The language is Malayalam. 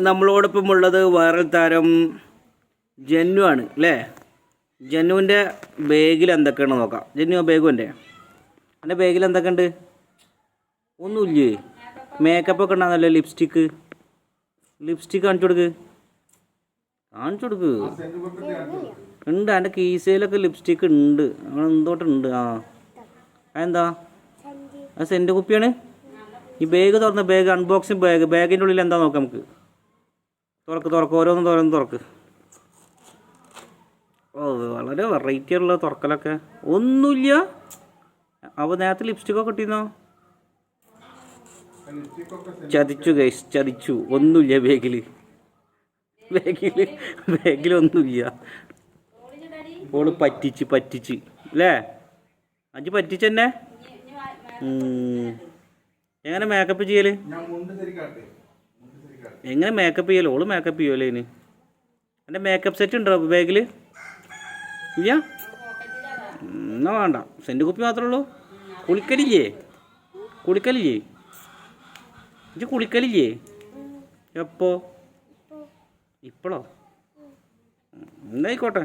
നമ്മളോടൊപ്പം ഉള്ളത് വൈറൽ താരം ജന്നു ആണ് അല്ലേ? ജന്നുവിന്റെ ബാഗിൽ എന്തൊക്കെയാണ് നോക്കാം. ജന്നു ആ ബാഗും എന്റെ എന്റെ ബാഗിൽ എന്തൊക്കെയുണ്ട് ഒന്നുമില്ലേ? മേക്കപ്പ് ഒക്കെ ഉണ്ടാകുന്നല്ലോ ലിപ്സ്റ്റിക്ക് ലിപ്സ്റ്റിക്ക് കാണിച്ചു കൊടുക്ക്. കാണിച്ചു കൊടുക്ക്. ഉണ്ട് എന്റെ കീസയിലൊക്കെ ലിപ്സ്റ്റിക്ക് ഉണ്ട്. എന്തോട്ടുണ്ട്? ആ. അതെന്താ? അത് സെന്റ് കുപ്പിയാണ് ഈ ബാഗ് തുറന്ന ബാഗ് അൺബോക്സിങ് ബാഗ് ബാഗിന്റെ ഉള്ളിൽ എന്താ നോക്കാം നമുക്ക്? തുറക്ക് തുറക്ക് ഓരോന്നും തുറന്ന് തുറക്ക്. ഓ വളരെ വെറൈറ്റി ഉള്ള തുറക്കലൊക്കെ. ഒന്നുമില്ല. അപ്പോൾ നേരത്തെ ലിപ്സ്റ്റിക്കൊക്കെ കിട്ടിയെന്നോ ചതിച്ചു ഗൈസ് ചതിച്ചു. ഒന്നുമില്ല ബാഗിൽ ബാഗിൽ ഒന്നുമില്ല. ഓൾ പറ്റിച്ച് പറ്റിച്ച്. അല്ലേ? അഞ്ച് പറ്റിച്ചെന്നെ. എങ്ങനെ മേക്കപ്പ് ചെയ്യൽ? എങ്ങനെ മേക്കപ്പ് ചെയ്യലോ? ഓൾ മേക്കപ്പ് ചെയ്യുമല്ലേ ഇനി? എന്റെ മേക്കപ്പ് സെറ്റ് ഉണ്ടോ ബാഗിൽ ഇല്ല? എന്നാ വേണ്ട. സെന്റ് കുപ്പി മാത്രമേ ഉള്ളൂ. കുളിക്കലില്ലേ? കുളിക്കലില്ലേ? ഇത് കുളിക്കലില്ലേ? എപ്പോ? ഇപ്പോഴോ എന്നായിക്കോട്ടെ